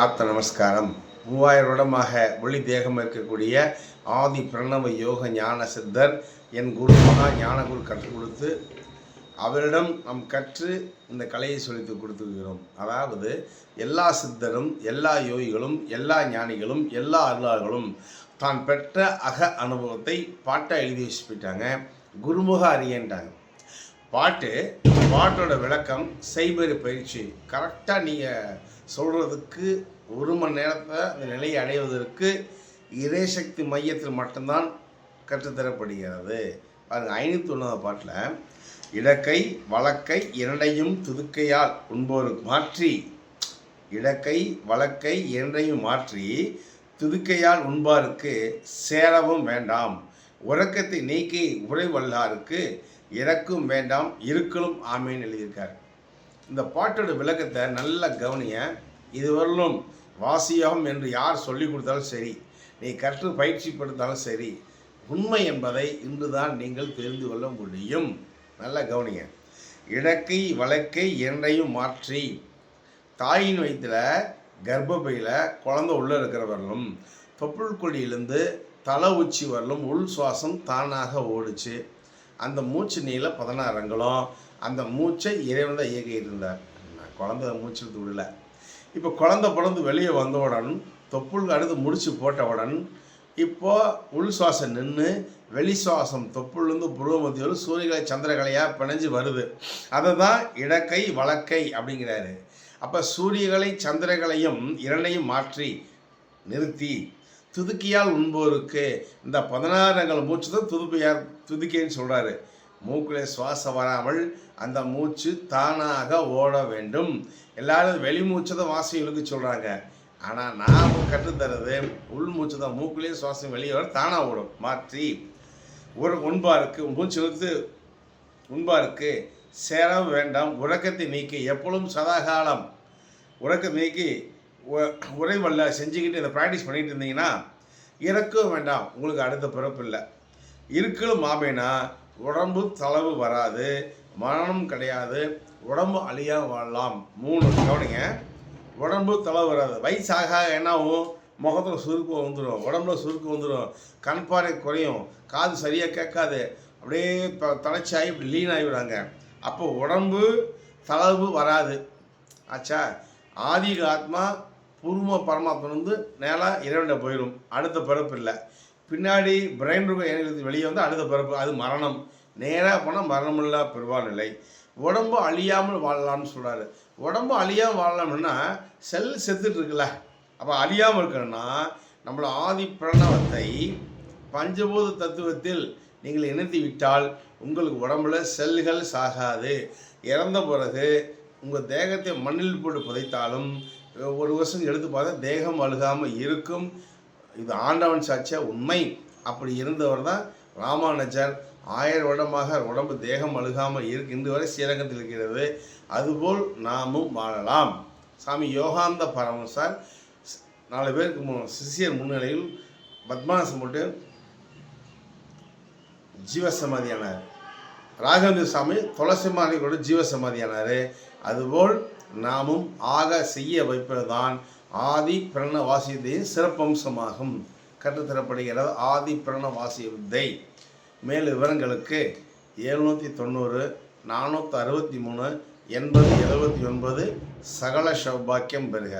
ஆத்த நமஸ்காரம். மூவாயிரம் வருடமாக ஒளி தேகம் இருக்கக்கூடிய ஆதி பிரணவ யோக ஞான சித்தர் என் குரு மகா ஞானகுரு கற்றுக் கொடுத்து அவரிடம் நாம் கற்று இந்த கலையை சொல்லித்து கொடுத்துருக்கிறோம். அதாவது எல்லா சித்தரும் எல்லா யோகிகளும் எல்லா ஞானிகளும் எல்லா அருளார்களும் தான் பெற்ற அக அனுபவத்தை பாட்டாக எழுதி வச்சு போயிட்டாங்க. குருமுக அறியன்ட்டாங்க பாட்டு பாட்டோட விளக்கம் செய்பெரு பயிற்சி. கரெக்டாக நீங்கள் சொல்கிறதுக்கு ஒரு மணி நேரத்தை அந்த நிலையை அடைவதற்கு இறைசக்தி மையத்தில் மட்டும்தான் கற்றுத்தரப்படுகிறது. பாருங்கள் ஐநூற்றி ஒன்றாவது பாட்டில் இடக்கை வழக்கை இரண்டையும் துதுக்கையால் உண்போருக்கு மாற்றி. இடக்கை வழக்கை இரண்டையும் மாற்றி துதுக்கையால் உண்பாருக்கு சேரவும் வேண்டாம். உறக்கத்தை நீக்கி உறைவல்லாருக்கு இறக்கும் வேண்டாம் இருக்கலும் ஆமேன்னு எழுதியிருக்கார். இந்த பாட்டோட விளக்கத்தை நல்லா கவனிய இதுவரையிலும் வாசியோகம் என்று யார் சொல்லி கொடுத்தாலும் சரி நீ கற்று பயிற்சி படுத்தாலும் சரி உண்மை என்பதை இன்றுதான் நீங்கள் தெரிந்து கொள்ள முடியும். நல்லா கவனிங்க. இடக்கை வழக்கை இரண்டையும் மாற்றி தாயின் வயிற்றில் கர்ப்பப்பையில் குழந்தை உள்ளே இருக்கிறவர்களும் தொப்புள் கொடியிலிருந்து தலை உச்சி வரலும் உள் சுவாசம் தானாக ஓடுச்சு. அந்த மூச்சு நீள பதினாறு அங்குலம். அந்த மூச்சை இறைவன் தான் இயக்கிட்டு இருந்தார். நான் குழந்தை மூச்சு விடல. இப்போ குழந்தை பிறந்து வெளியே வந்தவுடன் தொப்புள் அடுத்து முடிச்சு போட்டவுடன் இப்போ உள் சுவாசம் நின்று வெளி சுவாசம் தொப்புள்லேருந்து புருவமத்தியோடு சூரியகலை சந்திரகலையாக பிணைஞ்சு வருது. அதை தான் இடக்கை வழக்கை அப்படிங்கிறாரு. அப்போ சூரியகலை சந்திரகலையும் இரண்டையும் மாற்றி நிறுத்தி துதுக்கியால் உண்போருக்கு. இந்த பதினாறுங்கள் மூச்சு தான் துதுப்பியார் துதுக்கின்னு சொல்கிறாரு மூக்கிலே சுவாசம் வராமல் அந்த மூச்சு தானாக ஓட வேண்டும். எல்லாரும் வெளி மூச்சு தான் வாசம் இழுக்க சொல்கிறாங்க ஆனால் நாம் கற்றுத்தரது உள் மூச்சு தான். மூக்கிலே சுவாசம் வெளியே வர தானாக ஓடும். மாற்றி. ஒரு உண்பாருக்கு மூச்சு இழுத்து உண்பாருக்கு சேர வேண்டாம். உறக்கத்தை நீக்கி எப்பொழுதும் சதாகாலம். உறக்கம் நீக்கி உறைவல்ல செஞ்சுக்கிட்டு இதை ப்ராக்டிஸ் பண்ணிகிட்டு இருந்தீங்கன்னா இறக்கவும் வேண்டாம். உங்களுக்கு அடுத்த பிறப்பு இல்லை. இருக்கலும் ஆமைனா உடம்பு தளவு வராது மரணம் கிடையாது உடம்பு அழியா வாழலாம். மூணு கவனிங்க. உடம்பு தளவு வராது. வயசாக என்ன ஆகும்? முகத்தில் சுருக்கு வந்துடும் உடம்புல சுருக்கு வந்துடும் கண் பார்வை குறையும். காது சரியாக கேட்காது. அப்படியே த- தளர்ச்சியாகி இப்படி லீன் ஆகிவிடாங்க அப்போ உடம்பு தளவு வராது. ஆச்சா? ஆதிக ஆத்மா பூர்வ பரமாத்மன் வந்து நேராக இறைவன்ட போயிடும் அடுத்த பிறப்பு இல்லை. பின்னாடி பிரெயின் ரூபம் இணையத்துக்கு வெளியே வந்து அடுத்த பிறப்பு அது மரணம். நேராக போனால் மரணமில்லா பெருவா நிலை. உடம்பு அழியாமல் வாழலாம்னு சொல்கிறாரு உடம்பு அழியாமல் வாழலாம்னா செல் செத்துட்டு இருக்குல்ல. அப்போ அழியாமல் இருக்கணும்னா நம்மளோட ஆதி பிரணவத்தை பஞ்சபூத தத்துவத்தில் நீங்கள் இணைத்து விட்டால் உங்களுக்கு உடம்புல செல்கள் சாகாது. இறந்த பிறகு உங்கள் தேகத்தை மண்ணில் போட்டு புதைத்தாலும் ஒரு வருஷம் எடுத்து பார்த்தா தேகம் அழுகாமல் இருக்கும். இது ஆண்டவன் சாட்சியா? உண்மை. அப்படி இருந்தவர் தான் ராமானுஜர். ஆயிரம் வருடமாக உடம்பு தேகம் அழுகாமல் இருக்கு. இன்று வரை ஸ்ரீரங்கத்தில் இருக்கிறது. அதுபோல் நாமும் வாழலாம். சாமி யோகாந்த பரமசார் நாலு பேருக்கு மு- சிஷியர் முன்னிலையில் பத்மாசம் போட்டு ஜீவசமாதியானார். ராகவேந்திர சாமி துளசி மாறி கூட ஜீவசமாதியானார். அதுபோல் நாமும் ஆக செய்ய வைப்பதுதான் ஆதி பிரண வாசியத்தையின் சிறப்பம்சமாகும். கற்றுத்தரப்படுகிறது ஆதி பிரணவாசி வித்தை மேல் விவரங்களுக்கு எழுநூற்றி தொண்ணூறு நானூற்றி அறுபத்தி மூணு எண்பது எழுபத்தி ஒன்பது சகல சௌபாக்கியம் பெறுக.